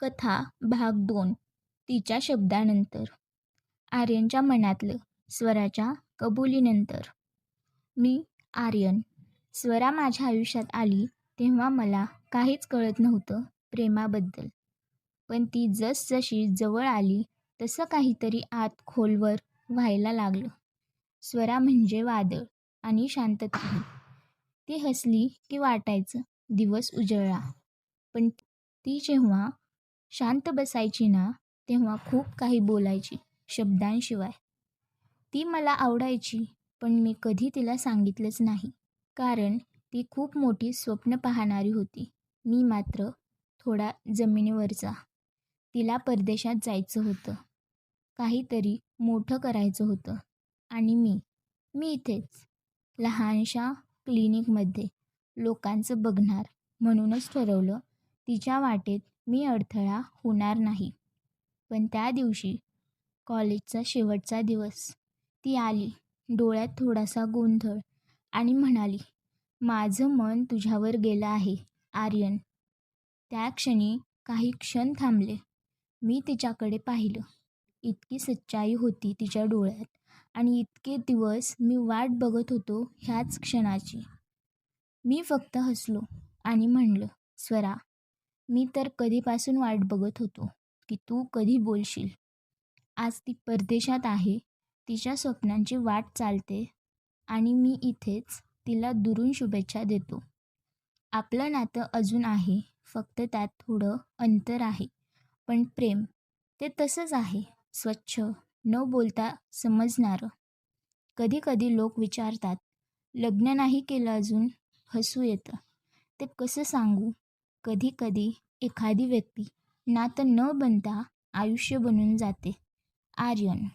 कथा भाग दोन तिच्या शब्दानंतर. आर्यनच्या मनातलं स्वराच्या कबुलीनंतर. मी आर्यन स्वरा माझ्या आयुष्यात आली तेव्हा मला काहीच कळत नव्हतं प्रेमाबद्दल. पण ती जसजशी जवळ आली तसं काहीतरी आत खोलवर व्हायला लागलं. स्वरा म्हणजे वादळ आणि शांतता. ती हसली की वाटायचं दिवस उजळला. पण ती जेव्हा शांत बसायची ना तेव्हा खूप काही बोलायची शब्दांशिवाय. ती मला आवडायची पण मी कधी तिला सांगितलंच नाही. कारण ती खूप मोठी स्वप्न पाहणारी होती. मी मात्र थोडा जमिनीवरचा. तिला परदेशात जायचं होतं. काहीतरी मोठं करायचं होतं. आणि मी मी इथेच. लहानशा क्लिनिकमध्ये लोकांचं बघणार म्हणूनच ठरवलं तिच्या वाटेत मी अडथळा होणार नाही. पण त्या दिवशी कॉलेजचा शेवटचा दिवस. ती आली डोळ्यात थोडासा गोंधळ आणि म्हणाली माझं मन तुझ्यावर गेलं आहे आर्यन. त्या क्षणी काही क्षण थांबले. मी तिच्याकडे पाहिलं. इतकी सच्चाई होती तिच्या डोळ्यात आणि इतके दिवस मी वाट बघत होतो ह्याच क्षणाची. मी फक्त हसलो आणि म्हणलं स्वरा मी तर कधीपासून वाट बघत होतो की तू कधी बोलशील. आज ती परदेशात आहे तिच्या स्वप्नांची वाट चालते आणि मी इथेच तिला दुरून शुभेच्छा देतो. आपलं नातं अजून आहे फक्त त्यात थोडं अंतर आहे. पण प्रेम ते तसंच आहे स्वच्छ न बोलता समजणारं. कधी कधी लोक विचारतात लग्न नाही केलं अजून हसू येतं. ते कसं सांगू? कधी कधी एखादी व्यक्ती नातं न बनता आयुष्य बनून जाते. आर्यन.